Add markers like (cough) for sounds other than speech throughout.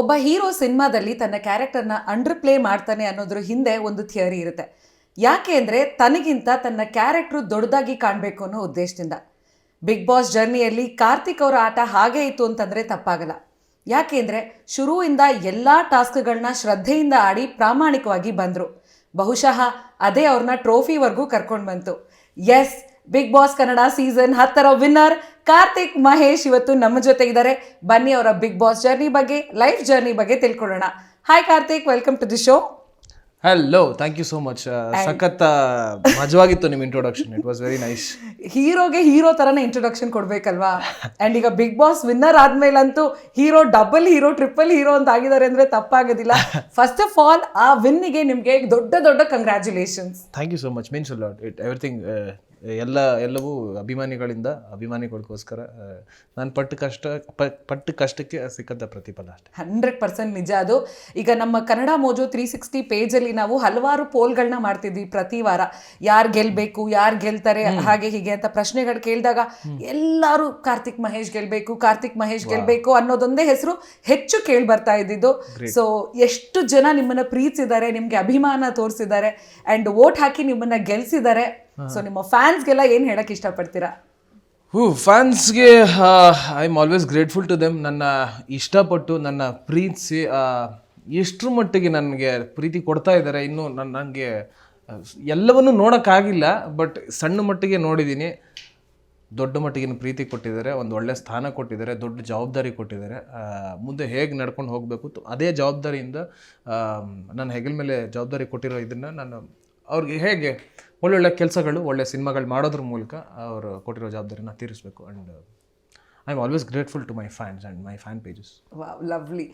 ಒಬ್ಬ ಹೀರೋ ಸಿನಿಮಾದಲ್ಲಿ ತನ್ನ ಕ್ಯಾರೆಕ್ಟರ್ನ ಅಂಡರ್ ಪ್ಲೇ ಮಾಡ್ತಾನೆ ಅನ್ನೋದ್ರ ಹಿಂದೆ ಒಂದು ಥಿಯರಿ ಇರುತ್ತೆ. ಯಾಕೆ ಅಂದರೆ ತನಗಿಂತ ತನ್ನ ಕ್ಯಾರೆಕ್ಟ್ರು ದೊಡ್ಡದಾಗಿ ಕಾಣಬೇಕು ಅನ್ನೋ ಉದ್ದೇಶದಿಂದ. ಬಿಗ್ ಬಾಸ್ ಜರ್ನಿಯಲ್ಲಿ ಕಾರ್ತಿಕ್ ಅವರ ಆಟ ಹಾಗೆ ಇತ್ತು ಅಂತಂದರೆ ತಪ್ಪಾಗಲ್ಲ. ಯಾಕೆ ಅಂದರೆ ಶುರುವಿಂದ ಎಲ್ಲ ಟಾಸ್ಕ್ಗಳನ್ನ ಶ್ರದ್ಧೆಯಿಂದ ಆಡಿ ಪ್ರಾಮಾಣಿಕವಾಗಿ ಬಂದರು. ಬಹುಶಃ ಅದೇ ಅವ್ರನ್ನ ಟ್ರೋಫಿವರೆಗೂ ಕರ್ಕೊಂಡು ಬಂತು. Yes Bigg Boss Kannada season ಹತ್ತರ ವಿನ್ನರ್ ಕಾರ್ತಿಕ್ ಮಹೇಶ್ ಇವತ್ತು ನಮ್ಮ ಜೊತೆ ಇದ್ದಾರೆ. ಬನ್ನಿ ಅವರ ಬಿಗ್ ಬಾಸ್ ಜರ್ನಿ ಬಗ್ಗೆ ಲೈಫ್ ಜರ್ನಿ ಬಗ್ಗೆ ತಿಳ್ಕೊಳ್ಳೋಣ. Hi Karthik welcome to the show hello thank you so much ಸಖತ್ ಮಜವಾಗಿತ್ತು ನಿಮ್ಮ introduction it was very nice ಹೀರೋಗೆ hero ತರನೇ ಇಂಟ್ರೊಡಕ್ಷನ್ ಕೊಡ್ಬೇಕಲ್ವಾ? ಆ್ಯಂಡ್ ಈಗ Bigg Boss winner ಆದ್ಮೇಲಂತೂ hero double hero triple hero ಅಂತ ಆಗಿದ್ದಾರೆ ಅಂದ್ರೆ ತಪ್ಪಾಗೋದಿಲ್ಲ. ಫಸ್ಟ್ ಆಫ್ ಆಲ್ ಆ ವಿನ್ನಿಗೆ ನಿಮಗೆ ದೊಡ್ಡ ದೊಡ್ಡ congratulations thank you so much means lot it everything ಎಲ್ಲ ಎಲ್ಲವೂ ಅಭಿಮಾನಿಗಳಿಂದ ಅಭಿಮಾನಿಗಳಿಗೋಸ್ಕರ ನಾನು ಪಟ್ಟು ಕಷ್ಟ ಪಟ್ಟು ಕಷ್ಟಕ್ಕೆ ಸಿಕ್ಕಂಥ ಪ್ರತಿಫಲ ಅಷ್ಟೇ. ಹಂಡ್ರೆಡ್ ಪರ್ಸೆಂಟ್ ನಿಜ ಅದು. ಈಗ ನಮ್ಮ ಕನ್ನಡ ಮೋಜು ತ್ರೀ ಸಿಕ್ಸ್ಟಿ ಪೇಜಲ್ಲಿ ನಾವು ಹಲವಾರು ಪೋಲ್ಗಳನ್ನ ಮಾಡ್ತಿದ್ವಿ ಪ್ರತಿ ವಾರ. ಯಾರು ಗೆಲ್ಬೇಕು ಯಾರು ಗೆಲ್ತಾರೆ ಹಾಗೆ ಹೀಗೆ ಅಂತ ಪ್ರಶ್ನೆಗಳು ಕೇಳಿದಾಗ ಎಲ್ಲರೂ ಕಾರ್ತಿಕ್ ಮಹೇಶ್ ಗೆಲ್ಬೇಕು ಕಾರ್ತಿಕ್ ಮಹೇಶ್ ಗೆಲ್ಬೇಕು ಅನ್ನೋದೊಂದೇ ಹೆಸರು ಹೆಚ್ಚು ಕೇಳಿ ಬರ್ತಾ ಇದ್ದಿದ್ದು. ಸೊ ಎಷ್ಟು ಜನ ನಿಮ್ಮನ್ನ ಪ್ರೀತಿಸಿದ್ದಾರೆ ನಿಮಗೆ ಅಭಿಮಾನ ತೋರಿಸಿದ್ದಾರೆ ಅಂಡ್ ವೋಟ್ ಹಾಕಿ ನಿಮ್ಮನ್ನ ಗೆಲ್ಸಿದ್ದಾರೆ ಸೊ ನಿಮ್ಮ ಫ್ಯಾನ್ಸ್ಗೆಲ್ಲ ಏನು ಹೇಳಕ್ಕೆ ಇಷ್ಟಪಡ್ತೀರಾ? ಹೂ ಫ್ಯಾನ್ಸ್ಗೆ I am always grateful to them ನನ್ನ ಇಷ್ಟಪಟ್ಟು ನನ್ನ ಪ್ರೀತಿಸಿ ಎಷ್ಟರ ಮಟ್ಟಿಗೆ ನನಗೆ ಪ್ರೀತಿ ಕೊಡ್ತಾ ಇದ್ದಾರೆ ಇನ್ನು ನನ್ನ ನನಗೆ ಎಲ್ಲವನ್ನೂ ನೋಡೋಕ್ಕಾಗಿಲ್ಲ ಬಟ್ ಸಣ್ಣ ಮಟ್ಟಿಗೆ ನೋಡಿದ್ದೀನಿ. ದೊಡ್ಡ ಮಟ್ಟಿಗಿನ ಪ್ರೀತಿ ಕೊಟ್ಟಿದ್ದಾರೆ ಒಂದು ಒಳ್ಳೆ ಸ್ಥಾನ ಕೊಟ್ಟಿದ್ದಾರೆ ದೊಡ್ಡ ಜವಾಬ್ದಾರಿ ಕೊಟ್ಟಿದ್ದಾರೆ. ಮುಂದೆ ಹೇಗೆ ನಡ್ಕೊಂಡು ಹೋಗಬೇಕು ಅದೇ ಜವಾಬ್ದಾರಿಯಿಂದ ನಾನು ನನ್ನ ಹೆಗಲ ಮೇಲೆ ಜವಾಬ್ದಾರಿ ಕೊಟ್ಟಿರೋ ಇದನ್ನು ನಾನು ಅವ್ರಿಗೆ ಹೇಗೆ ಒಳ್ಳೊಳ್ಳೆ ಕೆಲಸಗಳು ಒಳ್ಳೆ ಸಿನಿಮಾಗಳು ಮಾಡೋದ್ರ ಮೂಲಕ ಅವರು ಕೊಟ್ಟಿರೋ ಜವಾಬ್ದಾರಿನ ತೀರಿಸಬೇಕು and I am always grateful to my fans and my fan pages lovely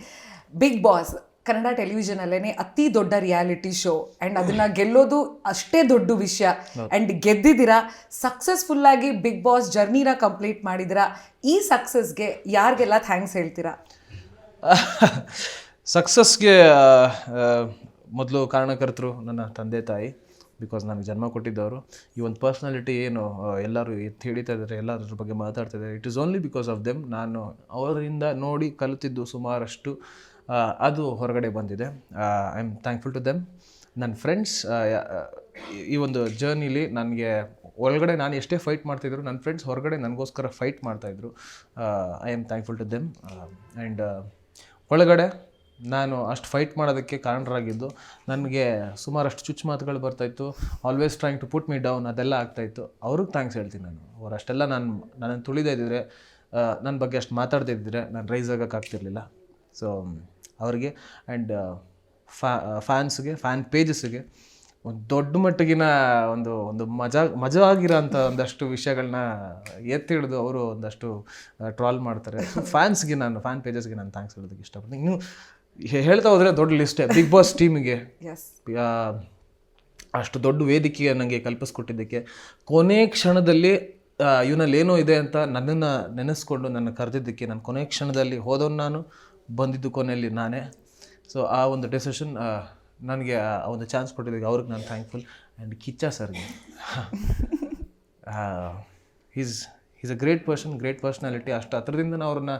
Bigg Boss Kannada ಟೆಲಿವಿಷನಲ್ಲೇ ಅತಿ ದೊಡ್ಡ ರಿಯಾಲಿಟಿ ಶೋ ಆ್ಯಂಡ್ ಅದನ್ನು ಗೆಲ್ಲೋದು ಅಷ್ಟೇ ದೊಡ್ಡ ವಿಷಯ. ಆ್ಯಂಡ್ ಗೆದ್ದಿದ್ದೀರಾ ಸಕ್ಸಸ್ಫುಲ್ಲಾಗಿ ಬಿಗ್ ಬಾಸ್ ಜರ್ನಿನ ಕಂಪ್ಲೀಟ್ ಮಾಡಿದಿರಾ ಈ ಸಕ್ಸಸ್ಗೆ ಯಾರಿಗೆಲ್ಲ ಥ್ಯಾಂಕ್ಸ್ ಹೇಳ್ತೀರಾ? (laughs) ಸಕ್ಸಸ್ಗೆ ಮೊದಲು ಕಾರಣಕರ್ತರು ನನ್ನ ತಂದೆ ತಾಯಿ. ಬಿಕಾಸ್ ನನಗೆ ಜನ್ಮ ಕೊಟ್ಟಿದ್ದವರು, ಈ ಒಂದು ಪರ್ಸ್ನಾಲಿಟಿ ಏನು ಎಲ್ಲರೂ ಎತ್ತಿ ಹಿಡಿತಾ ಇದ್ದಾರೆ ಎಲ್ಲರ ಬಗ್ಗೆ ಮಾತಾಡ್ತಾ ಇದ್ದಾರೆ. It is only because of them ನಾನು ಅವರಿಂದ ನೋಡಿ ಕಲಿತಿದ್ದು ಸುಮಾರಷ್ಟು ಅದು ಹೊರಗಡೆ ಬಂದಿದೆ. I am thankful to them ನನ್ನ ಫ್ರೆಂಡ್ಸ್ ಈ ಒಂದು ಜರ್ನಿಲಿ ನನಗೆ ಒಳಗಡೆ ನಾನು ಎಷ್ಟೇ ಫೈಟ್ ಮಾಡ್ತಿದ್ರು, ನನ್ನ ಫ್ರೆಂಡ್ಸ್ ಹೊರಗಡೆ ನನಗೋಸ್ಕರ ಫೈಟ್ ಮಾಡ್ತಾಯಿದ್ರು I am thankful to them and ಒಳಗಡೆ ನಾನು ಅಷ್ಟು ಫೈಟ್ ಮಾಡೋದಕ್ಕೆ ಕಾರಣರಾಗಿದ್ದು. ನನಗೆ ಸುಮಾರಷ್ಟು ಚುಚ್ಚು ಮಾತುಗಳು ಬರ್ತಾಯಿತ್ತು always trying to put me down ಅದೆಲ್ಲ ಆಗ್ತಾಯಿತ್ತು ಅವ್ರಿಗೆ ಥ್ಯಾಂಕ್ಸ್ ಹೇಳ್ತೀನಿ ನಾನು. ಅವ್ರು ಅಷ್ಟೆಲ್ಲ ನಾನು ನನ್ನನ್ನು ತುಳಿದೇ ಇದ್ದಿದ್ರೆ ನನ್ನ ಬಗ್ಗೆ ಅಷ್ಟು ಮಾತಾಡದೇ ಇದ್ದಿದ್ರೆ ನಾನು ರೈಸ್ ಆಗೋಕ್ಕಾಗ್ತಿರ್ಲಿಲ್ಲ ಸೊ ಅವರಿಗೆ ಆ್ಯಂಡ್ ಫ್ಯಾ ಫ್ಯಾನ್ಸ್ಗೆ ಫ್ಯಾನ್ ಪೇಜಸ್ಗೆ ಒಂದು ದೊಡ್ಡ ಮಟ್ಟಿಗಿನ ಒಂದು ಒಂದು ಮಜಾ ಮಜಾ ಆಗಿರೋಂಥ ಒಂದಷ್ಟು ವಿಷಯಗಳನ್ನ ಎತ್ತಿ ಹಿಡಿದು ಅವರು ಒಂದಷ್ಟು ಟ್ರಾಲ್ ಮಾಡ್ತಾರೆ. ಫ್ಯಾನ್ಸ್ಗೆ ನಾನು ಫ್ಯಾನ್ ಪೇಜಸ್ಗೆ ನಾನು ಥ್ಯಾಂಕ್ಸ್ ಹೇಳೋದಕ್ಕೆ ಇಷ್ಟಪಡ್ತೀನಿ. ಇನ್ನು ಹೇಳ್ತಾ ಹೋದರೆ ದೊಡ್ಡ ಲಿಸ್ಟೇ ಬಿಗ್ ಬಾಸ್ ಟೀಮಿಗೆ ಅಷ್ಟು ದೊಡ್ಡ ವೇದಿಕೆ ನನಗೆ ಕಲ್ಪಿಸ್ಕೊಟ್ಟಿದ್ದಕ್ಕೆ. ಕೊನೆ ಕ್ಷಣದಲ್ಲಿ ಇವನಲ್ಲಿ ಏನೋ ಇದೆ ಅಂತ ನನ್ನನ್ನು ನೆನೆಸ್ಕೊಂಡು ನನ್ನ ಕರೆದಿದ್ದಕ್ಕೆ ನಾನು ಕೊನೆ ಕ್ಷಣದಲ್ಲಿ ಹೋದವನು ನಾನು ಬಂದಿದ್ದು ಕೊನೆಯಲ್ಲಿ ನಾನೇ. ಸೊ ಆ ಒಂದು ಡೆಸಿಷನ್ ನನಗೆ ಆ ಒಂದು ಚಾನ್ಸ್ ಕೊಟ್ಟಿದ್ದಕ್ಕೆ ಅವ್ರಿಗೆ ನಾನು ಥ್ಯಾಂಕ್ಫುಲ್ ಆ್ಯಂಡ್ ಕಿಚ್ಚ ಸರ್ಗೆ. (laughs) Is is a great person great personality ಅಷ್ಟು ಹತ್ರದಿಂದ ನಾನು ಅವ್ರನ್ನ,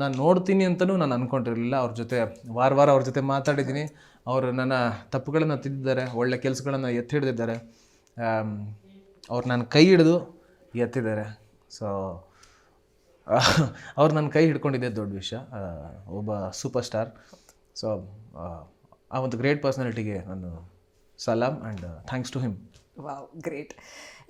ನಾನು ನೋಡ್ತೀನಿ ಅಂತಲೂ ನಾನು ಅಂದ್ಕೊಂಡಿರಲಿಲ್ಲ ಅವ್ರ ಜೊತೆ ವಾರ ವಾರ ಅವ್ರ ಜೊತೆ ಮಾತಾಡಿದ್ದೀನಿ ಅವರು ನನ್ನ ತಪ್ಪುಗಳನ್ನು ತಿದ್ದಿದ್ದಾರೆ, ಒಳ್ಳೆ ಕೆಲಸಗಳನ್ನು ಎತ್ತಿ ಹಿಡಿದಿದ್ದಾರೆ ಅವ್ರು ನನ್ನ ಕೈ ಹಿಡಿದು ಎತ್ತಿದ್ದಾರೆ. ಸೊ (laughs) ಅವ್ರು ನನ್ನ ಕೈ ಹಿಡ್ಕೊಂಡಿದ್ದೆ ದೊಡ್ಡ ವಿಷಯ. ಒಬ್ಬ ಸೂಪರ್ ಸ್ಟಾರ್ ಸೊ ಆ ಒಂದು ಗ್ರೇಟ್ ಪರ್ಸ್ನಾಲಿಟಿಗೆ ನಾನು ಸಲಾಮ್ and thanks to him wow, great.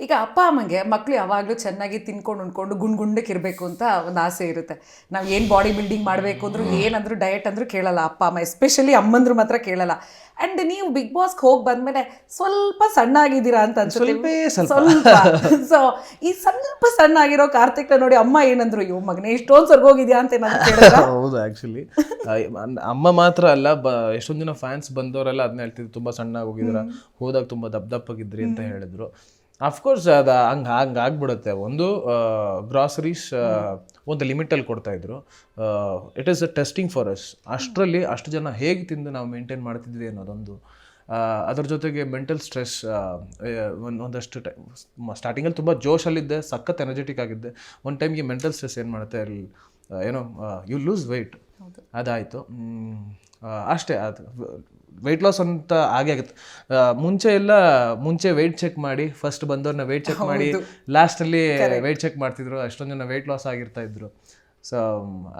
ಈಗ ಅಪ್ಪ ಅಮ್ಮಂಗೆ ಮಕ್ಕಳು ಯಾವಾಗಲೂ ಚೆನ್ನಾಗಿ ತಿನ್ಕೊಂಡು ಉಂಡ್ಕೊಂಡು ಗುಂಡ್ ಗುಂಡಕ್ಕೆ ಇರಬೇಕು ಅಂತ ಒಂದು ಆಸೆ ಇರುತ್ತೆ. ನಾವು ಏನು ಬಾಡಿ ಬಿಲ್ಡಿಂಗ್ ಮಾಡಬೇಕು ಅಂದ್ರು ಏನಂದ್ರೂ ಡಯಟ್ ಅಂದರೂ ಕೇಳಲ್ಲ ಅಪ್ಪ ಅಮ್ಮ ಎಸ್ಪೆಷಲಿ ಅಮ್ಮಂದ್ರು ಮಾತ್ರ ಕೇಳಲ್ಲ. ಆ್ಯಂಡ್ ನೀವು ಬಿಗ್ ಬಾಸ್ಗೆ ಹೋಗಿ ಬಂದಮೇಲೆ ಸ್ವಲ್ಪ ಸಣ್ಣ ಆಗಿದ್ದೀರಾ ಅಂತ ಅನ್ಸುತ್ತೆ ಸ್ವಲ್ಪೇ ಸೊ (laughs) ಈ ಸ್ವಲ್ಪ ಸಣ್ಣ ಆಗಿರೋ ಕಾರ್ತಿಕ್ನ ನೋಡಿ ಅಮ್ಮ ಏನಂದ್ರು ಇವ್ ಮಗನೇ ಇಷ್ಟೊಂದು ಸರ್ಗೋಗಿದ್ಯಾ ಅಂತ ಏನಾದ್ರು (laughs) ಕೇಳಿದ್ರಾ? ಹೌದು ಆಕ್ಚುಲಿ ಅಮ್ಮ ಮಾತ್ರ ಅಲ್ಲ ಎಷ್ಟೊಂದು ಜನ ಫ್ಯಾನ್ಸ್ ಬಂದವರೆಲ್ಲ ಅದನ್ನ ಹೇಳ್ತಿದ್ರು ತುಂಬಾ ಸಣ್ಣ ಹೋಗಿದ್ರ ಹೋದಾಗ ತುಂಬಾ ದಪ್ಪ ದಪ್ಪಗಿದ್ರಿ ಅಂತ ಹೇಳಿದ್ರು. ಅಫ್ಕೋರ್ಸ್ ಅದು ಹಂಗೆ ಹಂಗೆ ಆಗ್ಬಿಡುತ್ತೆ. ಒಂದು ಗ್ರಾಸರೀಸ್ ಒಂದು ಲಿಮಿಟಲ್ಲಿ ಕೊಡ್ತಾ ಇದ್ರು. It is a testing for us ಅಷ್ಟರಲ್ಲಿ ಅಷ್ಟು ಜನ ಹೇಗೆ ತಿಂದು ನಾವು ಮೇಂಟೈನ್ ಮಾಡ್ತಿದ್ವಿ ಅನ್ನೋದೊಂದು ಅದರ ಜೊತೆಗೆ ಮೆಂಟಲ್ ಸ್ಟ್ರೆಸ್ ಒಂದಷ್ಟು ಸ್ಟಾರ್ಟಿಂಗಲ್ಲಿ ತುಂಬ ಜೋಶಲ್ಲಿದ್ದೆ ಸಖತ್ ಎನರ್ಜೆಟಿಕ್ ಆಗಿದ್ದೆ. ಒಂದು ಟೈಮ್ಗೆ ಮೆಂಟಲ್ ಸ್ಟ್ರೆಸ್ ಏನು ಮಾಡುತ್ತೆ ಅಲ್ಲಿ ಏನೋ ಯು ಲೂಸ್ ವೆಯ್ಟ್ ಅದಾಯಿತು. ಅಷ್ಟೇ. ಅದು ವೆಯ್ಟ್ ಲಾಸ್ ಅಂತ ಆಗೇ ಆಗುತ್ತೆ. ಮುಂಚೆ ಎಲ್ಲ ಮುಂಚೆ ವೆಯ್ಟ್ ಚೆಕ್ ಮಾಡಿ ಫಸ್ಟ್ ಬಂದವ್ರನ್ನ ವೆಯ್ಟ್ ಚೆಕ್ ಮಾಡಿ ಲಾಸ್ಟಲ್ಲಿ ವೆಯ್ಟ್ ಚೆಕ್ ಮಾಡ್ತಿದ್ರು ಅಷ್ಟೊಂದು ಜನ ವೆಯ್ಟ್ ಲಾಸ್ ಆಗಿರ್ತಾ ಇದ್ರು. ಸೊ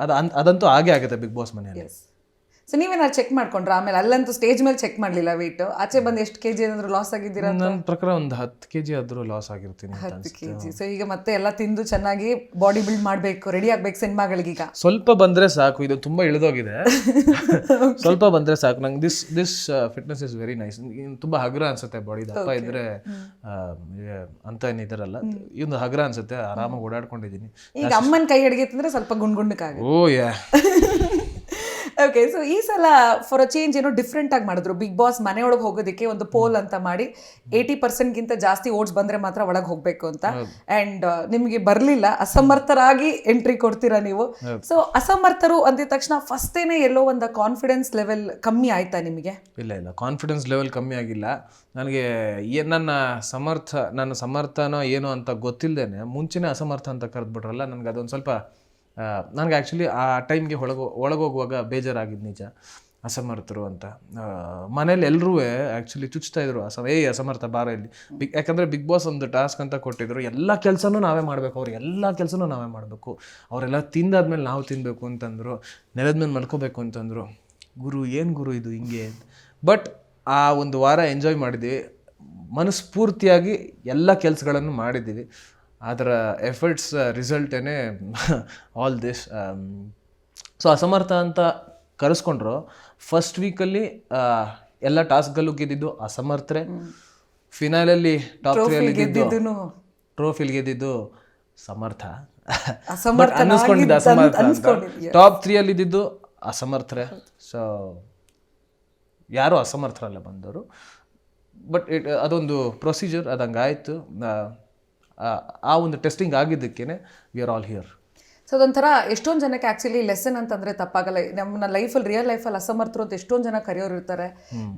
ಅದು ಅದಂತೂ ಆಗೇ ಆಗುತ್ತೆ ಬಿಗ್ ಬಾಸ್ ಮನೆಯಲ್ಲಿ. ಸೊ ನೀವೇನಾದ್ರು ಚೆಕ್ ಮಾಡ್ಕೊಂಡ್ರ? ಆಮೇಲೆ ಅಲ್ಲಂತೂ ಸ್ಟೇಜ್ ಮೇಲೆ ಚೆಕ್ ಮಾಡಲಿಲ್ಲ ವೆಯ್ಟ್ ಆಚೆ ಬಂದು ಎಷ್ಟು ಕೆಜಿ ಏನಾದ್ರು ಲಾಸ್ ಆಗಿದ್ದೀರಾ ನನ್ನ ಪ್ರಕಾರ ಒಂದು ಹತ್ತು ಕೆ ಜಿ ಆದರೂ ಲಾಸ್ ಆಗಿರ್ತೀನಿ ಅಂತ ಕೆ ಕೆಜಿ ಸೊ ಈಗ ಮತ್ತೆ ಎಲ್ಲ ತಿಂದು ಚೆನ್ನಾಗಿ ಬಾಡಿ ಬಿಲ್ಡ್ ಮಾಡಬೇಕು ರೆಡಿ ಆಗಬೇಕು ಸಿನಿಮಾಗಳಿಗೀಗ. (laughs) ಸ್ವಲ್ಪ ಬಂದ್ರೆ ಸಾಕು ಇದು ತುಂಬಾ ಇಳಿದೋಗಿದೆ. (laughs) ಸ್ವಲ್ಪ ಬಂದ್ರೆ ಸಾಕು. ನಂಗೆ this this fitness is very nice ತುಂಬಾ ಹಗುರ ಅನ್ಸುತ್ತೆ ಬಾಡಿ ದಪ್ಪ ಇದ್ರೆ ಆ, ಏ, ಅಂತ ಏನಿದಾರಲ್ಲ ಇದೊಂದು ಹಗುರ ಅನ್ಸುತ್ತೆ ಆರಾಮಾಗಿ ಓಡಾಡ್ಕೊಂಡಿದ್ದೀನಿ ಈಗ ಅಮ್ಮನ ಕೈ ಅಡಿಗೆ ತಿಂದ್ರೆ ಸ್ವಲ್ಪ ಗುಂಡ್ ಗುಂಡಕ್ಕಾಗುತ್ತೆ ಓ ಯಾ. (laughs) ಓಕೆ ಸೊ ಈ ಸಲ ಫಾರ್ ಅ ಚೇಂಜ್ ಏನೋ ಡಿಫ್ರೆಂಟ್ ಆಗಿ ಮಾಡಿದ್ರು. ಬಿಗ್ ಬಾಸ್ ಮನೆಯೊಳಗೆ ಹೋಗೋದಕ್ಕೆ ಒಂದು ಪೋಲ್ ಅಂತ ಮಾಡಿ ಏಯ್ಟಿ ಪರ್ಸೆಂಟ್ಗಿಂತ ಜಾಸ್ತಿ ಓಟ್ಸ್ ಬಂದ್ರೆ ಮಾತ್ರ ಒಳಗೆ ಹೋಗಬೇಕು ಅಂತ. ಅಂಡ್ ನಿಮಗೆ ಬರಲಿಲ್ಲ. ಅಸಮರ್ಥರಾಗಿ ಎಂಟ್ರಿ ಕೊಡ್ತೀರಾ ನೀವು? ಸೊ ಅಸಮರ್ಥರು ಅಂದಿದ ತಕ್ಷಣ ಫಸ್ಟೇನೆ ಎಲ್ಲೋ ಒಂದು ಕಾನ್ಫಿಡೆನ್ಸ್ ಲೆವೆಲ್ ಕಮ್ಮಿ ಆಯ್ತಾ ನಿಮಗೆ? ಇಲ್ಲ ಇಲ್ಲ. ಕಾನ್ಫಿಡೆನ್ಸ್ ಲೆವೆಲ್ ಕಮ್ಮಿ ಆಗಿಲ್ಲ. ನನಗೆ ನನ್ನ ಸಮರ್ಥ ನನ್ನ ಸಮರ್ಥನೋ ಏನೋ ಅಂತ ಗೊತ್ತಿಲ್ಲದೇನೆ ಮುಂಚೆನೇ ಅಸಮರ್ಥ ಅಂತ ಕರೆದ್ಬಿಟ್ರಲ್ಲ ನನಗೆ ಅದೊಂದು ಸ್ವಲ್ಪ ನನಗೆ ಆ್ಯಕ್ಚುಲಿ ಆ ಟೈಮ್ಗೆ ಒಳಗೋ ಒಳಗೋಗುವಾಗ ಬೇಜಾರಾಗಿದ್ದು ನಿಜ. ಅಸಮರ್ಥರು ಅಂತ. ಮನೇಲಿ ಎಲ್ಲರೂ ಆ್ಯಕ್ಚುಲಿ ಚುಚ್ತಾ ಇದ್ರು ಅಸಮ, ಏಯ್ ಅಸಮರ್ಥ ಬಾರ ಇಲ್ಲಿ. ಬಿಗ್ ಯಾಕಂದರೆ ಬಿಗ್ ಬಾಸ್ ಒಂದು ಟಾಸ್ಕ್ ಅಂತ ಕೊಟ್ಟಿದ್ರು, ಎಲ್ಲ ಕೆಲಸನೂ ನಾವೇ ಮಾಡಬೇಕು. ಅವ್ರು ಎಲ್ಲ ಕೆಲಸನೂ ನಾವೇ ಮಾಡಬೇಕು. ಅವರೆಲ್ಲ ತಿಂದಾದ್ಮೇಲೆ ನಾವು ತಿನ್ನಬೇಕು ಅಂತಂದರು ನೆಲದ ಮೇಲೆ ಮಲ್ಕೋಬೇಕು ಅಂತಂದರು. ಗುರು, ಏನು ಗುರು ಇದು ಹಿಂಗೆ ಬಟ್ ಆ ಒಂದು ವಾರ ಎಂಜಾಯ್ ಮಾಡಿದ್ವಿ. ಮನಸ್ಫೂರ್ತಿಯಾಗಿ ಎಲ್ಲ ಕೆಲಸಗಳನ್ನು ಮಾಡಿದ್ದೀವಿ. ಅದರ ಎಫರ್ಟ್ಸ್ ರಿಸಲ್ಟೇ ಆಲ್ ದಿಸ್ ಸೊ ಅಸಮರ್ಥ ಅಂತ ಕರೆಸ್ಕೊಂಡ್ರು. ಫಸ್ಟ್ ವೀಕಲ್ಲಿ ಎಲ್ಲ ಟಾಸ್ಕ್ಗಳು ಗೆದ್ದಿದ್ದು ಅಸಮರ್ಥರೆ. ಫಿನಾಲಲ್ಲಿ ಟಾಪ್ ತ್ರೀಯಲ್ಲಿ ಗೆದ್ದಿದ್ದು ಟ್ರೋಫಿಲ್ ಗೆದ್ದಿದ್ದು ಸಮರ್ಥ. (laughs) ಅನ್ನಿಸ್ಕೊಂಡಿದ್ದ ಅಸಮರ್ಥ? ಟಾಪ್ ತ್ರೀಯಲ್ಲಿ ಇದ್ದಿದ್ದು ಅಸಮರ್ಥರೆ. ಸೊ ಯಾರು ಅಸಮರ್ಥರಲ್ಲ ಬಂದವರು. ಬಟ್ ಇಟ್ ಅದೊಂದು ಪ್ರೊಸೀಜರ್ ಅದಂಗಾಯ್ತು. ಹಂಗಾಯಿತು ಆ ಒಂದು testing ಆಗಿದ್ದಕ್ಕೇನೆ we are all here so ಅದೊಂಥರ ಎಷ್ಟೊಂದು ಜನಕ್ಕೆ ಆ್ಯಕ್ಚುಲಿ ಲೆಸನ್ ಅಂತಂದ್ರೆ ತಪ್ಪಾಗಲ್ಲ. ನಮ್ಮ ಲೈಫಲ್ಲಿ ರಿಯಲ್ ಲೈಫಲ್ಲಿ ಅಸಮರ್ಥರು ಅಂತ ಎಷ್ಟೊಂದು ಜನ ಕರೆಯೋರು ಇರ್ತಾರೆ.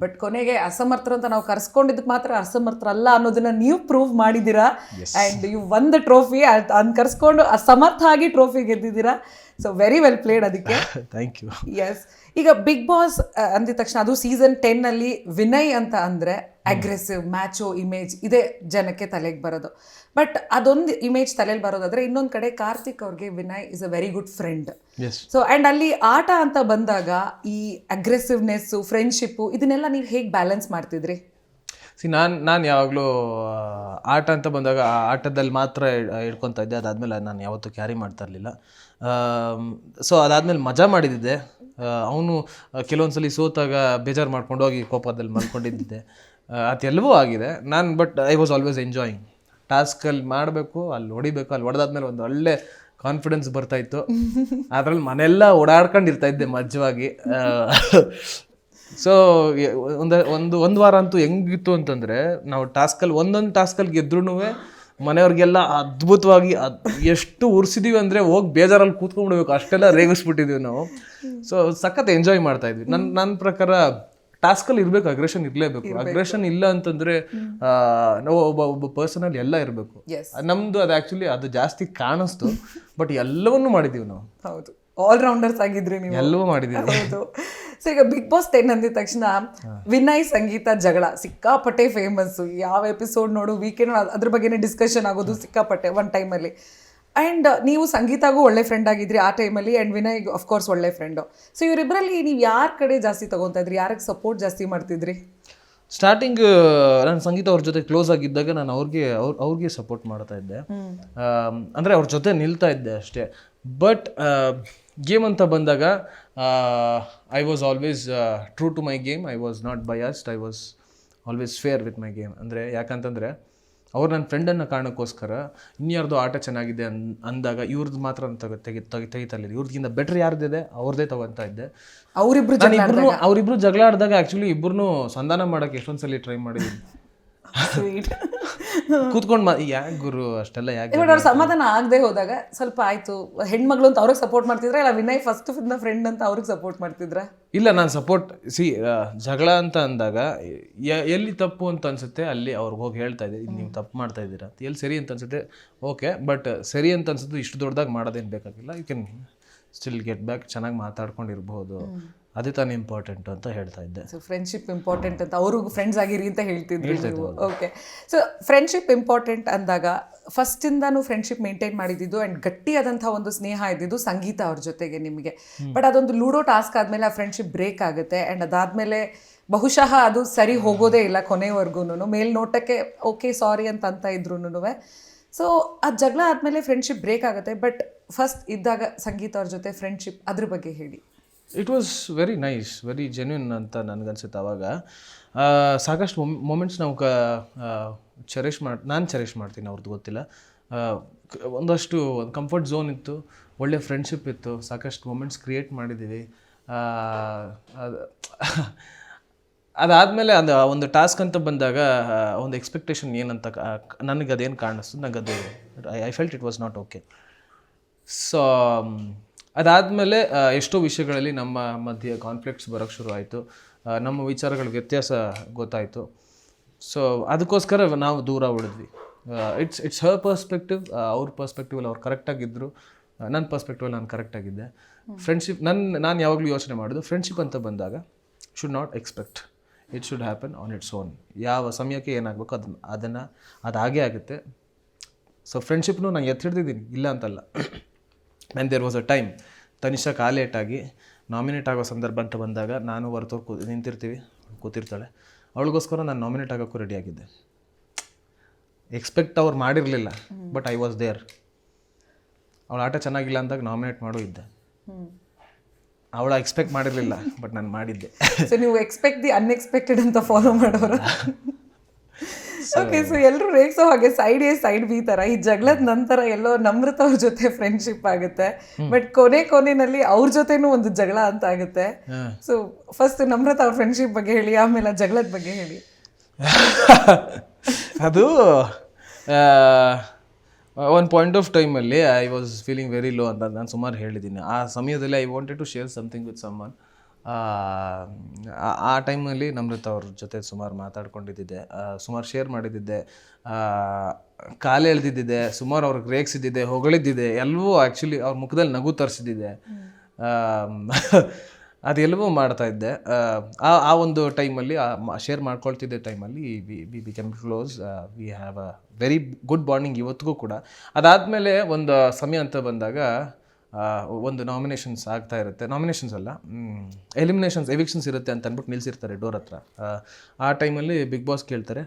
ಬಟ್ ಕೊನೆಗೆ ಅಸಮರ್ಥರು ಅಂತ ನಾವು ಕರ್ಸ್ಕೊಂಡಿದ್ದಕ್ಕೆ ಮಾತ್ರ ಅಸಮರ್ಥರಲ್ಲ ಅನ್ನೋದನ್ನ ನೀವು ಪ್ರೂವ್ ಮಾಡಿದ್ದೀರಾ? ಆ್ಯಂಡ್ ಯು ಒಂದು ಟ್ರೋಫಿ ಅದ್ ಕರ್ಸ್ಕೊಂಡು ಅಸಮರ್ಥ ಆಗಿ ಟ್ರೋಫಿ ಗೆದ್ದಿದ್ದೀರಾ? ಸೊ ವೆರಿ ವೆಲ್ ಪ್ಲೇಡ್ ಅದಕ್ಕೆ. ಥ್ಯಾಂಕ್ ಯು ಎಸ್ ಈಗ ಬಿಗ್ ಬಾಸ್ ಅಂದಿದ ತಕ್ಷಣ ಅದು ಸೀಸನ್ ಟೆನ್ ಅಲ್ಲಿ ವಿನಯ್ ಅಂತ ಅಂದರೆ ಅಗ್ರೆಸಿವ್ ಮ್ಯಾಚೋ ಇಮೇಜ್ ಇದೇ ಜನಕ್ಕೆ ತಲೆಗೆ ಬರೋದು. ಬಟ್ ಅದೊಂದು ಇಮೇಜ್ ತಲೆಯಲ್ಲಿ ಬರೋದಾದ್ರೆ ಇನ್ನೊಂದು ಕಡೆ ಕಾರ್ತಿಕ್ ಅವ್ರಿಗೆ Vinay is a very good friend so and ಅಲ್ಲಿ ಆಟ ಅಂತ ಬಂದಾಗ ಈ ಅಗ್ರೆಸಿವ್ನೆಸ್ಸು ಫ್ರೆಂಡ್ಶಿಪ್ಪು ಇದನ್ನೆಲ್ಲ ನೀವು ಹೇಗೆ ಬ್ಯಾಲೆನ್ಸ್ ಮಾಡ್ತಿದ್ರಿ? ಸಿ ನಾನು ನಾನು ಯಾವಾಗಲೂ ಆಟ ಅಂತ ಬಂದಾಗ ಆ ಆಟದಲ್ಲಿ ಮಾತ್ರ ಇಡ್ಕೊತಾ ಇದ್ದೆ. ಅದಾದಮೇಲೆ ನಾನು ಯಾವತ್ತೂ ಕ್ಯಾರಿ ಮಾಡ್ತಾ ಇರಲಿಲ್ಲ. ಸೊ ಅದಾದಮೇಲೆ ಮಜಾ ಮಾಡಿದ್ದೆ. ಅವನು ಕೆಲವೊಂದು ಸಲ ಸೋತಾಗ ಬೇಜಾರು ಮಾಡ್ಕೊಂಡು ಹೋಗಿ ಕೋಪದಲ್ಲಿ ಮಲ್ಕೊಂಡಿದ್ದೆ. ಅದೆಲ್ಲವೂ ಆಗಿದೆ. ನಾನು but I was always enjoying ಟಾಸ್ಕಲ್ಲಿ ಮಾಡಬೇಕು ಅಲ್ಲಿ ಹೊಡಿಬೇಕು ಅಲ್ಲಿ ಹೊಡೆದಾದ್ಮೇಲೆ ಒಂದು ಒಳ್ಳೆ ಕಾನ್ಫಿಡೆನ್ಸ್ ಬರ್ತಾ ಇತ್ತು. (laughs) ಅದ್ರಲ್ಲಿ ಮನೆಲ್ಲ ಓಡಾಡ್ಕೊಂಡು ಇರ್ತಾ ಇದ್ದೆ ಮಜ್ಜವಾಗಿ ಸೊ ಒಂದು ಒಂದು ಒಂದು ವಾರ ಅಂತೂ ಹೆಂಗಿತ್ತು ಅಂತಂದರೆ ನಾವು ಟಾಸ್ಕಲ್ಲಿ ಒಂದೊಂದು ಟಾಸ್ಕಲ್ಲಿ ಗೆದ್ರೂ ಮನೆಯವ್ರಿಗೆಲ್ಲ ಅದ್ಭುತವಾಗಿ ಅದ್ ಎಷ್ಟು ಉರ್ಸಿದೀವಿ ಅಂದರೆ ಹೋಗಿ ಬೇಜಾರಲ್ಲಿ ಕೂತ್ಕೊಂಡ್ಬಿಡ್ಬೇಕು. ಅಷ್ಟೆಲ್ಲ ರೇಗಿಸ್ಬಿಟ್ಟಿದ್ದೀವಿ ನಾವು. ಸೊ ಸಖತ್ ಎಂಜಾಯ್ ಮಾಡ್ತಾ ಇದ್ವಿ. ನನ್ನ ನನ್ನ ಪ್ರಕಾರ ಟಾಸ್ಕಲ್ಲಿ ಇರಬೇಕು ಅಗ್ರೆಷನ್ ಇರಲೇಬೇಕು. ಅಗ್ರೆಷನ್ ಇಲ್ಲ ಅಂತಂದರೆ ನಾವು ಒಬ್ಬ ಒಬ್ಬ ಪರ್ಸನಲ್ಲಿ ಎಲ್ಲ ಇರಬೇಕು. ನಮ್ದು ಅದು ಆ್ಯಕ್ಚುಲಿ ಅದು ಜಾಸ್ತಿ ಕಾಣಿಸ್ತು. ಬಟ್ (laughs) ಎಲ್ಲವನ್ನೂ ಮಾಡಿದ್ದೀವಿ ನಾವು. ಹೌದು. ಆಲ್ ರೌಂಡರ್ಸ್ ಆಗಿದ್ರಿ ನೀವು. ಎಲ್ಲವೂ ಮಾಡಿದ್ದೀವಿ ಹೌದು. ಸೊ ಈಗ ಬಿಗ್ ಬಾಸ್ ಟೆನ್ ಅಂದಿದ ತಕ್ಷಣ ವಿನಯ್ ಸಂಗೀತ ಜಗಳ ಸಿಕ್ಕಾಪಟ್ಟೆ ಫೇಮಸ್ ಯಾವ ಎಪಿಸೋಡ್ ನೋಡು ವೀಕೆಂಡ್ ಅದ್ರ ಬಗ್ಗೆನೇ ಡಿಸ್ಕಷನ್ ಆಗೋದು ಸಿಕ್ಕಾಪಟ್ಟೆ ಒನ್ ಟೈಮಲ್ಲಿ ಆ್ಯಂಡ್ ನೀವು ಸಂಗೀತಾಗೂ ಒಳ್ಳೆ ಫ್ರೆಂಡ್ ಆಗಿದ್ರಿ ಆ ಟೈಮಲ್ಲಿ ಆ್ಯಂಡ್ ವಿನಯ್ ಅಫ್ಕೋರ್ಸ್ ಒಳ್ಳೆ ಫ್ರೆಂಡು ಸೊ ಇವರಿಬ್ಬರಲ್ಲಿ ನೀವು ಯಾರ ಕಡೆ ಜಾಸ್ತಿ ತೊಗೊತಾ ಇದ್ರಿ? ಯಾರಿಗೆ ಸಪೋರ್ಟ್ ಜಾಸ್ತಿ ಮಾಡ್ತಿದ್ರಿ? ಸ್ಟಾರ್ಟಿಂಗ್ ನಾನು ಸಂಗೀತ ಅವ್ರ ಜೊತೆ ಕ್ಲೋಸ್ ಆಗಿದ್ದಾಗ ನಾನು ಅವ್ರಿಗೆ ಅವ್ರ ಅವ್ರಿಗೆ ಸಪೋರ್ಟ್ ಮಾಡ್ತಾ ಇದ್ದೆ. ಅಂದರೆ ಅಂದ್ರೆ ಅವ್ರ ಜೊತೆ ನಿಲ್ತಾ ಇದ್ದೆ ಅಷ್ಟೇ. ಬಟ್ ಗೇಮ್ ಅಂತ ಬಂದಾಗ I was always true to my game I was not biased I was always fair with my game ಅಂದರೆ ಯಾಕಂತಂದರೆ ಅವ್ರು ನನ್ನ ಫ್ರೆಂಡನ್ನು ಕಾರಣಕ್ಕೋಸ್ಕರ ಇನ್ಯಾರ್ದು ಆಟ ಚೆನ್ನಾಗಿದೆ ಅನ್ ಅಂದಾಗ ಇವ್ರದ್ದು ಮಾತ್ರ ತೆಗೆ ತೆಗಿ ತೆಗಿ ತೆಗಿತಾ ಇಲ್ಲ ಇವ್ರದ್ಕಿಂತ ಬೆಟ್ರ್ ಯಾರ್ದಿದೆ ಅವ್ರದ್ದೇ ತಗೊತಾ ಇದ್ದೆ. ಅವರಿಬ್ರು ಅವರಿಬ್ರು ಜಗಳ ಆಡಿದಾಗ ಆಕ್ಚುಲಿ ಇಬ್ಬರನ್ನೂ ಸಂಧಾನ ಮಾಡೋಕ್ಕೆ ಎಷ್ಟೊಂದ್ಸಲಿ ಟ್ರೈ ಮಾಡಿದ್ದೀನಿ. ಕೂತ್ಕೊಂಡು ಮಾ ಯಾಕೆ ಗುರು ಅಷ್ಟೆಲ್ಲ ಯಾಕೆ ಬಟ್ ಅವ್ರು ಸಮಾಧಾನ ಆಗದೆ ಹೋದಾಗ ಸ್ವಲ್ಪ ಆಯ್ತು. ಹೆಣ್ಮಗಳು ಅಂತ ಅವ್ರಿಗೆ ಸಪೋರ್ಟ್ ಮಾಡ್ತಿದ್ರೆ ಇಲ್ಲ ವಿನಯ್ ಫಸ್ಟ್ ಫ್ರೆಂಡ್ ಅಂತ ಅವ್ರಿಗೆ ಸಪೋರ್ಟ್ ಮಾಡ್ತಿದ್ರ? ಇಲ್ಲ ನಾನು ಸಪೋರ್ಟ್ ಸಿ ಜಗಳ ಅಂತ ಅಂದಾಗ ಎಲ್ಲಿ ತಪ್ಪು ಅಂತ ಅನ್ಸುತ್ತೆ ಅಲ್ಲಿ ಅವ್ರಿಗೆ ಹೋಗಿ ಹೇಳ್ತಾ ಇದ್ದೆ ನೀವು ತಪ್ಪು ಮಾಡ್ತಾ ಇದ್ದೀರಾ ಎಲ್ಲಿ ಸರಿ ಅಂತ ಅನ್ಸುತ್ತೆ ಓಕೆ ಬಟ್ ಸರಿ ಅಂತ ಅನ್ಸುತ್ತೆ ಇಷ್ಟು ದೊಡ್ಡದಾಗಿ ಮಾಡೋದೇನು ಬೇಕಾಗಿಲ್ಲ. You can still get back ಚೆನ್ನಾಗಿ ಮಾತಾಡ್ಕೊಂಡಿರ್ಬೋದು. ಅದೇ ತಾನು ಇಂಪಾರ್ಟೆಂಟ್ ಅಂತ ಹೇಳ್ತಾ ಇದ್ದೆ. ಸೊ ಫ್ರೆಂಡ್ಶಿಪ್ ಇಂಪಾರ್ಟೆಂಟ್ ಅಂತ ಅವರು ಫ್ರೆಂಡ್ಸ್ ಆಗಿರಿ ಅಂತ ಹೇಳ್ತಿದ್ರು ಓಕೆ ಸೊ ಫ್ರೆಂಡ್ಶಿಪ್ ಇಂಪಾರ್ಟೆಂಟ್ ಅಂದಾಗ ಫಸ್ಟಿಂದನೂ ಫ್ರೆಂಡ್ಶಿಪ್ ಮೇಂಟೈನ್ ಮಾಡಿದ್ದು ಆ್ಯಂಡ್ ಗಟ್ಟಿಯಾದಂಥ ಒಂದು ಸ್ನೇಹ ಇದ್ದಿದ್ದು ಸಂಗೀತ ಅವ್ರ ಜೊತೆಗೆ ನಿಮಗೆ. ಬಟ್ ಅದೊಂದು ಲೂಡೋ ಟಾಸ್ಕ್ ಆದಮೇಲೆ ಆ ಫ್ರೆಂಡ್ಶಿಪ್ ಬ್ರೇಕ್ ಆಗುತ್ತೆ ಆ್ಯಂಡ್ ಅದಾದಮೇಲೆ ಬಹುಶಃ ಅದು ಸರಿ ಹೋಗೋದೇ ಇಲ್ಲ ಕೊನೆವರೆಗೂ ಮೇಲ್ನೋಟಕ್ಕೆ ಓಕೆ ಸಾರಿ ಅಂತ ಅಂತ ಇದ್ರು ಸೊ ಆ ಜಗಳ ಆದಮೇಲೆ ಫ್ರೆಂಡ್ಶಿಪ್ ಬ್ರೇಕ್ ಆಗುತ್ತೆ. ಬಟ್ ಫಸ್ಟ್ ಇದ್ದಾಗ ಸಂಗೀತ ಅವ್ರ ಜೊತೆ ಫ್ರೆಂಡ್ಶಿಪ್ ಅದ್ರ ಬಗ್ಗೆ ಹೇಳಿ. It was very nice very genuine ಅಂತ ನನಗನ್ಸುತ್ತೆ ಅವಾಗ. ಸಾಕಷ್ಟು ಮೊಮೆಂಟ್ಸ್ ನಾವು ಕ ಚೆರಿಷ್ ಮಾಡಿ, ನಾನು ಚೆರಿಷ್ ಮಾಡ್ತೀನಿ ಅವ್ರದ್ದು ಗೊತ್ತಿಲ್ಲ. ಒಂದಷ್ಟು ಒಂದು ಕಂಫರ್ಟ್ ಝೋನ್ ಇತ್ತು, ಒಳ್ಳೆ ಫ್ರೆಂಡ್ಶಿಪ್ ಇತ್ತು, ಸಾಕಷ್ಟು ಮೊಮೆಂಟ್ಸ್ ಕ್ರಿಯೇಟ್ ಮಾಡಿದ್ದೀವಿ (laughs) ಅದಾದಮೇಲೆ ಅದು ಒಂದು ಟಾಸ್ಕ್ ಅಂತ ಬಂದಾಗ ಒಂದು ಎಕ್ಸ್ಪೆಕ್ಟೇಷನ್ ಏನಂತ ನನಗೆ ಅದೇನು ಕಾಣಿಸ್ತು ನನಗೆ ಅದು I felt it was not okay so ಅದಾದಮೇಲೆ ಎಷ್ಟೋ ವಿಷಯಗಳಲ್ಲಿ ನಮ್ಮ ಮಧ್ಯೆ ಕಾನ್ಫ್ಲಿಕ್ಟ್ಸ್ ಬರೋಕ್ಕೆ ಶುರು ಆಯಿತು. ನಮ್ಮ ವಿಚಾರಗಳ ವ್ಯತ್ಯಾಸ ಗೊತ್ತಾಯಿತು. ಸೊ ಅದಕ್ಕೋಸ್ಕರ ನಾವು ದೂರ ಉಳಿದ್ವಿ ಇಟ್ಸ್ ಇಟ್ಸ್ ಹರ್ ಪರ್ಸ್ಪೆಕ್ಟಿವ್ ಅವ್ರ ಪರ್ಸ್ಪೆಕ್ಟಿವಲ್ಲಿ ಅವ್ರು ಕರೆಕ್ಟಾಗಿದ್ದರು ನನ್ನ ಪರ್ಸ್ಪೆಕ್ಟಿವಲ್ಲಿ ನಾನು ಕರೆಕ್ಟಾಗಿದ್ದೆ ಫ್ರೆಂಡ್ಶಿಪ್ ನನ್ನ ನಾನು ಯಾವಾಗಲೂ ಯೋಚನೆ ಮಾಡೋದು ಫ್ರೆಂಡ್ಶಿಪ್ ಅಂತ ಬಂದಾಗ should not expect it should happen on its own ಯಾವ ಸಮಯಕ್ಕೆ ಏನಾಗಬೇಕು ಅದನ್ನ, ಅದನ್ನು ಅದು ಹಾಗೇ ಆಗುತ್ತೆ ಸೊ ಫ್ರೆಂಡ್ಶಿಪ್ನು ನಾನು ಎತ್ತಿ ಹಿಡ್ದಿದ್ದೀನಿ, ಇಲ್ಲ ಅಂತಲ್ಲ. And there was a time Tanisha ಕಾಲೇಟಾಗಿ nominate ಆಗೋ ಸಂದರ್ಭ ಅಂತ ಬಂದಾಗ ನಾನು ಹೊರತೋರ್ ಕೂ ನಿಂತಿರ್ತೀವಿ ಕೂತಿರ್ತಾಳೆ. ಅವಳಿಗೋಸ್ಕರ ನಾನು ನಾಮಿನೇಟ್ ಆಗೋಕ್ಕೂ ರೆಡಿಯಾಗಿದ್ದೆ ಎಕ್ಸ್ಪೆಕ್ಟ್ ಅವ್ರು ಮಾಡಿರಲಿಲ್ಲ ಬಟ್ ಐ ವಾಸ್ ದೇರ್ ಅವಳ ಆಟ ಚೆನ್ನಾಗಿಲ್ಲ ಅಂದಾಗ ನಾಮಿನೇಟ್ ಮಾಡೋ ಇದ್ದೆ. ಅವಳ ಎಕ್ಸ್ಪೆಕ್ಟ್ ಮಾಡಿರಲಿಲ್ಲ ಬಟ್ ನಾನು ಮಾಡಿದ್ದೆ. ಸೊ ನೀವು ಎಕ್ಸ್ಪೆಕ್ಟ್ ದಿ ಅನ್ಎಕ್ಸ್ಪೆಕ್ಟೆಡ್ ಅಂತ ಫಾಲೋ ಮಾಡೋರು. (laughs) ಓಕೆ ಸೊ ಎಲ್ಲರೂ ರೇಗ್ಸೋ ಹಾಗೆ ಸೈಡ್ ಎ ಸೈಡ್ ಬಿ ತರ ಈ ಜಗಳದ ನಂತರ ಎಲ್ಲೋ ನಮ್ರತ ಅವ್ರ ಜೊತೆ ಫ್ರೆಂಡ್ಶಿಪ್ ಆಗುತ್ತೆ. ಬಟ್ ಕೊನೆ ಕೊನೆಯಲ್ಲಿ ಅವ್ರ ಜೊತೆನೂ ಒಂದು ಜಗಳ ಅಂತ ಆಗುತ್ತೆ. ಸೊ ಫಸ್ಟ್ ನಮ್ರತ ಅವ್ರ ಫ್ರೆಂಡ್ಶಿಪ್ ಬಗ್ಗೆ ಹೇಳಿ ಆಮೇಲೆ ಜಗಳದ ಬಗ್ಗೆ ಹೇಳಿ. (laughs) ಅದು ಒನ್ ಪಾಯಿಂಟ್ ಆಫ್ ಟೈಮಲ್ಲಿ I was feeling very low ಅಂತ ನಾನು ಸುಮಾರು ಹೇಳಿದ್ದೀನಿ ಆ ಸಮಯದಲ್ಲಿ I wanted to share something with someone ಆ ಟೈಮಲ್ಲಿ ನಮ್ರತ ಅವ್ರ ಜೊತೆ ಸುಮಾರು ಮಾತಾಡ್ಕೊಂಡಿದ್ದಿದ್ದೆ ಸುಮಾರು ಶೇರ್ ಮಾಡಿದ್ದಿದ್ದೆ ಕಾಲು ಎಳ್ದಿದ್ದಿದೆ ಸುಮಾರು ಅವ್ರಿಗೆ ರೇಗಿಸಿದ್ದಿದ್ದೆ ಹೊಗಳಿದ್ದಿದೆ ಎಲ್ಲವೂ ಆ್ಯಕ್ಚುಲಿ ಅವ್ರ ಮುಖದಲ್ಲಿ ನಗು ತರಿಸಿದ್ದಿದೆ (laughs) ಅದೆಲ್ಲವೂ ಮಾಡ್ತಾ ಇದ್ದೆ. ಆ ಆ ಒಂದು ಟೈಮಲ್ಲಿ ಶೇರ್ ಮಾಡ್ಕೊಳ್ತಿದ್ದೆ ಟೈಮಲ್ಲಿ we we become close we have a very good bonding ಇವತ್ತಿಗೂ ಕೂಡ. ಅದಾದಮೇಲೆ ಒಂದು ಸಮಯ ಅಂತ ಬಂದಾಗ ಒಂದು ನಾಮಿನೇಷನ್ಸ್ ಆಗ್ತಾ ಇರುತ್ತೆ. ನಾಮಿನೇಷನ್ಸ್ ಅಲ್ಲ ಎಲಿಮಿನೇಷನ್ಸ್ ಎವಿಕ್ಷನ್ಸ್ ಇರುತ್ತೆ ಅಂತ ಅಂದ್ಬಿಟ್ಟು ನಿಲ್ಸಿರ್ತಾರೆ ಡೋರ್ ಹತ್ರ. ಆ, ಟೈಮಲ್ಲಿ ಬಿಗ್ ಬಾಸ್ ಕೇಳ್ತಾರೆ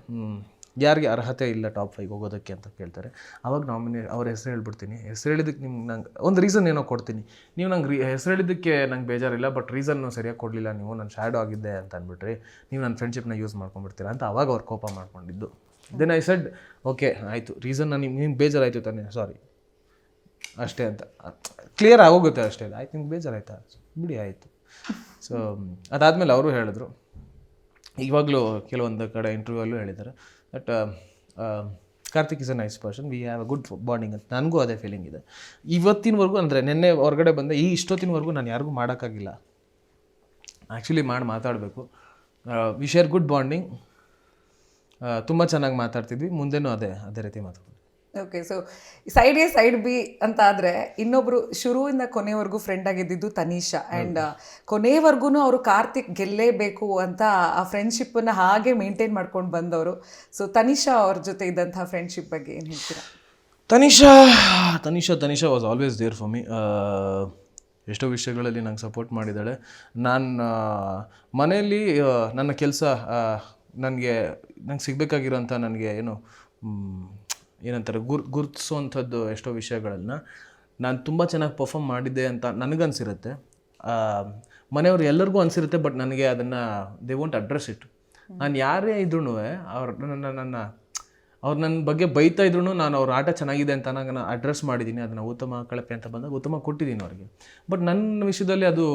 ಯಾರಿಗೆ ಅರ್ಹತೆ ಇಲ್ಲ ಟಾಪ್ ಫೈವ್ ಹೋಗೋದಕ್ಕೆ ಅಂತ ಕೇಳ್ತಾರೆ. ಅವಾಗ ನಾಮಿನೇ ಅವ್ರ ಹೆಸರು ಹೇಳ್ಬಿಡ್ತೀನಿ. ಹೆಸರು ಹೇಳಿದಕ್ಕೆ ನಿಮ್ಗೆ ನಂಗೆ ಒಂದು ರೀಸನ್ ಏನೋ ಕೊಡ್ತೀನಿ. ನೀವು ನಂಗೆ ರೀ ಹೆಸರು ಹೇಳಿದ್ದಕ್ಕೆ ನಂಗೆ ಬೇಜಾರಿಲ್ಲ ಬಟ್ ರೀಸನ್ನು ಸರಿಯಾಗಿ ಕೊಡಲಿಲ್ಲ ನೀವು ನಾನು ಶ್ಯಾಡೋ ಆಗಿದ್ದೆ ಅಂತ ಅಂದ್ಬಿಟ್ರಿ ನೀವು ನನ್ನ ಫ್ರೆಂಡ್ಶಿಪ್ನ ಯೂಸ್ ಮಾಡ್ಕೊಂಡ್ಬಿಡ್ತೀರಾ ಅಂತ ಅವಾಗ ಅವ್ರು ಕೋಪ ಮಾಡ್ಕೊಂಡಿದ್ದು. ದೆನ್ ಐ ಸೆಡ್ ಓಕೆ ಆಯಿತು. ರೀಸನ್ ನಿಮ್ಗೆ ನಿಮ್ಗೆ ಬೇಜಾರಾಯಿತು ತಾನೆ ಸಾರಿ ಅಷ್ಟೇ ಅಂತ. ಕ್ಲಿಯರ್ ಆಗೋಗುತ್ತೆ ಅಷ್ಟೇ ಆಯ್ತು ನಿಮ್ಗೆ ಬೇಜಾರಾಯ್ತಾ? ಬಿಡಿ, ಆಯಿತು. ಸೊ ಅದಾದಮೇಲೆ ಅವರು ಹೇಳಿದ್ರು. ಇವಾಗಲೂ ಕೆಲವೊಂದು ಕಡೆ ಇಂಟರ್ವ್ಯೂ ಹೇಳಿದ್ದಾರೆ. But Karthik is a nice person we have a good bonding ಅಂತ ನನಗೂ ಅದೇ ಫೀಲಿಂಗ್ ಇದೆ. ಇವತ್ತಿನವರೆಗೂ ಅಂದರೆ ನಿನ್ನೆ ಹೊರಗಡೆ ಬಂದೆ, ಈ ಇಷ್ಟೊತ್ತಿನವರೆಗೂ ನಾನು ಯಾರಿಗೂ ಮಾಡೋಕ್ಕಾಗಿಲ್ಲ. ಆ್ಯಕ್ಚುಲಿ ಮಾಡಿ ಮಾತಾಡಬೇಕು. ವಿ ಶೇರ್ ಗುಡ್ ಬಾಂಡಿಂಗ್ ತುಂಬ ಚೆನ್ನಾಗಿ ಮಾತಾಡ್ತಿದ್ವಿ. ಮುಂದೆನೂ ಅದೇ ಅದೇ ರೀತಿ ಮಾತಾಡ್ತೀವಿ okay so side A side B ಅಂತ ಆದರೆ ಇನ್ನೊಬ್ರು ಶುರುವಿಂದ ಕೊನೆವರೆಗೂ ಫ್ರೆಂಡ್ ಆಗಿದ್ದಿದ್ದು ತನೀಶಾ ಆ್ಯಂಡ್ ಕೊನೆವರೆಗೂ ಅವರು ಕಾರ್ತಿಕ್ ಗೆಲ್ಲೇಬೇಕು ಅಂತ ಆ ಫ್ರೆಂಡ್ಶಿಪ್ಪನ್ನು ಹಾಗೆ ಮೇಂಟೈನ್ ಮಾಡ್ಕೊಂಡು ಬಂದವರು. ಸೊ ತನಿಷಾ ಅವ್ರ ಜೊತೆ ಇದ್ದಂಥ ಫ್ರೆಂಡ್ಶಿಪ್ ಬಗ್ಗೆ ಏನು ಹೇಳ್ತೀರಾ? Tanisha Tanisha Tanisha was always there for me ಎಷ್ಟೋ ವಿಷಯಗಳಲ್ಲಿ ನಂಗೆ ಸಪೋರ್ಟ್ ಮಾಡಿದ್ದಾಳೆ. ನಾನು ಮನೆಯಲ್ಲಿ ನನ್ನ ಕೆಲಸ ನನಗೆ ನಂಗೆ ಸಿಗಬೇಕಾಗಿರೋಂಥ ನನಗೆ ಏನು ಏನಂತಾರೆ, ಗುರ್, ಗುರುತಿಸುವಂಥದ್ದು ಎಷ್ಟೋ ವಿಷಯಗಳನ್ನ ನಾನು ತುಂಬ ಚೆನ್ನಾಗಿ ಪರ್ಫಾಮ್ ಮಾಡಿದ್ದೆ ಅಂತ ನನಗನ್ಸಿರುತ್ತೆ. ಮನೆಯವರು ಎಲ್ಲರಿಗೂ ಅನಿಸಿರುತ್ತೆ ಬಟ್ ನನಗೆ ಅದನ್ನು ದೇ ವೋಂಟ್ ಅಡ್ರೆಸ್ ಇಟ್ ನಾನು ಯಾರೇ ಇದ್ರೂ ಅವ್ರ, ನನ್ನ ನನ್ನ ಅವ್ರು ನನ್ನ ಬಗ್ಗೆ ಬೈತಾ ಇದ್ರು ನಾನು ಅವ್ರ ಆಟ ಚೆನ್ನಾಗಿದೆ ಅಂತ ನಾನು ಅಡ್ರೆಸ್ ಮಾಡಿದ್ದೀನಿ ಅದನ್ನು ಉತ್ತಮ ಕಳಪೆ ಅಂತ ಬಂದಾಗ ಉತ್ತಮ ಕೊಟ್ಟಿದ್ದೀನಿ ಅವ್ರಿಗೆ. ಬಟ್ ನನ್ನ ವಿಷಯದಲ್ಲಿ ಅದು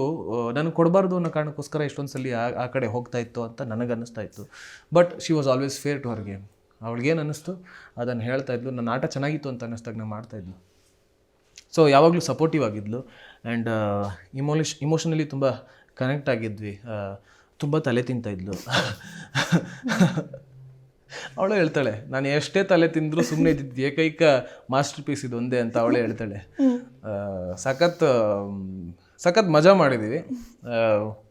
ನನಗೆ ಕೊಡಬಾರ್ದು ಅನ್ನೋ ಕಾರಣಕ್ಕೋಸ್ಕರ ಎಷ್ಟೊಂದು ಸಲ ಆ ಕಡೆ ಹೋಗ್ತಾ ಇತ್ತು ಅಂತ ನನಗೆ ಅನ್ನಿಸ್ತಾ ಇತ್ತು. But she was always fair to ಅವ್ರಿಗೆ. ಅವಳಿಗೇನು ಅನ್ನಿಸ್ತು? ಅದನ್ನು ಹೇಳ್ತಾ ಇದ್ಲು. ನನ್ನ ಆಟ ಚೆನ್ನಾಗಿತ್ತು ಅಂತ ಅನ್ನಿಸ್ದಾಗ ನಾನು ಮಾಡ್ತಾಯಿದ್ಲು ಸೊ ಯಾವಾಗಲೂ ಸಪೋರ್ಟಿವ್ ಆಗಿದ್ಲು. ಆ್ಯಂಡ್ ಇಮೋಲಿಶ್ ಇಮೋಷನಲಿ ತುಂಬ ಕನೆಕ್ಟ್ ಆಗಿದ್ವಿ. ತುಂಬ ತಲೆ ತಿಂತಾಯಿದ್ಲು ಅವಳು ಹೇಳ್ತಾಳೆ ನಾನು ಎಷ್ಟೇ ತಲೆ ತಿಂದರೂ ಸುಮ್ಮನೆ ಇದ್ದಿದ್ದು ಏಕೈಕ ಮಾಸ್ಟರ್ ಪೀಸ್ ಇದು ಒಂದೇ ಅಂತ ಅವಳೇ ಹೇಳ್ತಾಳೆ. ಆ, ಸಖತ್ ಮ್, ಸಖತ್ ಮಜಾ ಮಾಡಿದ್ದೀವಿ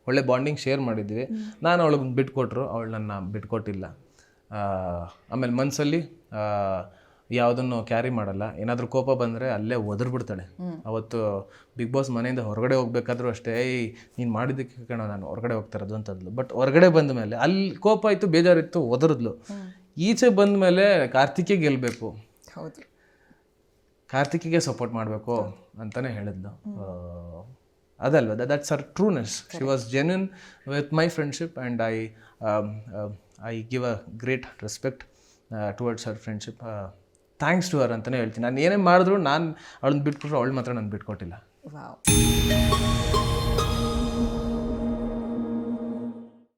ಒಳ್ಳೆ ಬಾಂಡಿಂಗ್ ಶೇರ್ ಮಾಡಿದ್ದೀವಿ ನಾನು ಅವಳಿಗೆ ಬಿಟ್ಕೊಟ್ರು. ಅವಳು ನನ್ನ ಬಿಟ್ಕೊಟ್ಟಿಲ್ಲ. ಆಮೇಲೆ ಮನಸ್ಸಲ್ಲಿ ಯಾವುದನ್ನು ಕ್ಯಾರಿ ಮಾಡಲ್ಲ. ಏನಾದರೂ ಕೋಪ ಬಂದರೆ ಅಲ್ಲೇ ಒದರ್ಬಿಡ್ತಾಳೆ. ಅವತ್ತು ಬಿಗ್ ಬಾಸ್ ಮನೆಯಿಂದ ಹೊರಗಡೆ ಹೋಗ್ಬೇಕಾದ್ರೂ ಅಷ್ಟೇ ಏಯ್ ನೀನು ಮಾಡಿದ್ದಕ್ಕೆ ಕಣ ನಾನು ಹೊರಗಡೆ ಹೋಗ್ತಾ ಇರೋದು ಅಂತಂದ್ಲು. ಬಟ್ ಹೊರಗಡೆ ಬಂದ ಮೇಲೆ ಅಲ್ಲಿ ಕೋಪ ಆಯಿತು ಬೇಜಾರಿತ್ತು ಒದರಿದ್ಲು. ಈಚೆ ಬಂದ ಮೇಲೆ ಕಾರ್ತಿಕೇ ಗೆಲ್ಲಬೇಕು ಹೌದು. ಕಾರ್ತಿಕಿಗೆ ಸಪೋರ್ಟ್ ಮಾಡಬೇಕು ಅಂತಲೇ ಹೇಳಿದ್ಲು. ಅದಲ್ವ? That's our trueness she was genuine with my friendship and I I give a great respect towards our friendship thanks to her ಅಂತಲೇ ಹೇಳ್ತೀನಿ. ನಾನು ಏನೇ ಮಾಡಿದ್ರು ನಾನು ಅವಳನ್ನ ಬಿಟ್ಕೊಟ್ರು ಅವಳು ಮಾತ್ರ ನಾನು ಬಿಟ್ಕೊಟ್ಟಿಲ್ಲ.